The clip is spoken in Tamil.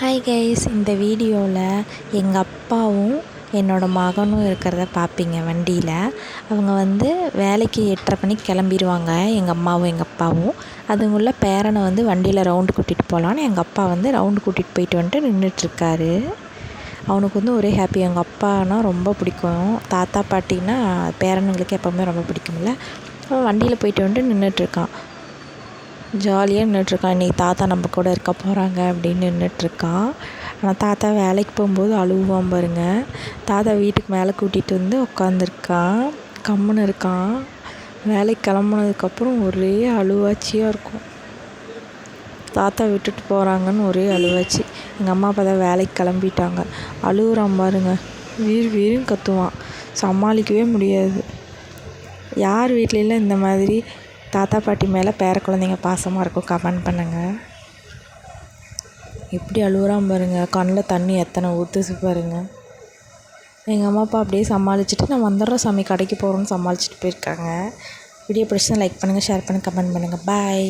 ஹாய் கைஸ் இந்த வீடியோவில் எங்கள் அப்பாவும் என்னோடய மகனும் இருக்கிறத பார்ப்பீங்க வண்டியில். அவங்க வந்து வேலைக்கு எட்டரை மணிக்கு கிளம்பிடுவாங்க எங்கள் அம்மாவும் எங்கள் அப்பாவும். அதுங்குள்ள பேரனை வந்து வண்டியில் ரவுண்டு கூட்டிகிட்டு போகலான்னு எங்கள் அப்பா வந்து ரவுண்டு கூட்டிகிட்டு போயிட்டு வந்துட்டு நின்றுட்டுருக்காரு அவனுக்கு வந்து ஒரே ஹாப்பி எங்கள் அப்பானா ரொம்ப பிடிக்கும். தாத்தா பாட்டினா பேரனுங்களுக்கு எப்போவுமே ரொம்ப பிடிக்கும்ல. அவன் வண்டியில் போயிட்டு வந்துட்டு நின்றுட்டுருக்கான் ஜாலியாக நின்றுட்டுருக்கான் இன்றைக்கி தாத்தா நம்ம கூட இருக்க போகிறாங்க அப்படின்னு நின்றுட்டுருக்கான் ஆனால் தாத்தா வேலைக்கு போகும்போது அழுவான் பாருங்க. தாத்தா வீட்டுக்கு மேலே கூட்டிகிட்டு வந்து உட்காந்துருக்கான் கம்முன்னு இருக்கான். வேலைக்கு கிளம்புனதுக்கப்புறம் ஒரே அழுவாச்சியாக இருக்கும். தாத்தா விட்டுட்டு போகிறாங்கன்னு ஒரே அழுவாச்சி. எங்கள் அம்மா அப்பா தான் வேலைக்கு கிளம்பிட்டாங்க. அழுகுறான் பாருங்க. வீர் வீருன்னு கத்துவான். சமாளிக்கவே முடியாது. யார் வீட்லலாம் இந்த மாதிரி தாத்தா பாட்டி மேலே பேர குழந்தைங்க பாசமாக இருக்கும். கமெண்ட் பண்ணுங்கள் எப்படி அழுகுறான் பாருங்கள் கண்ணில் தண்ணி எத்தனை ஊற்றுச்சு பாருங்கள் எங்கள் அம்மா அப்பா அப்படியே சமாளிச்சுட்டு நான் வந்துடுறோம் சாமி கடைக்கு போகிறோன்னு சமாளிச்சுட்டு போயிருக்காங்க. வீடியோ பிடிச்சா லைக் பண்ணுங்கள் ஷேர் பண்ணுங்கள் கமெண்ட் பண்ணுங்கள் பாய்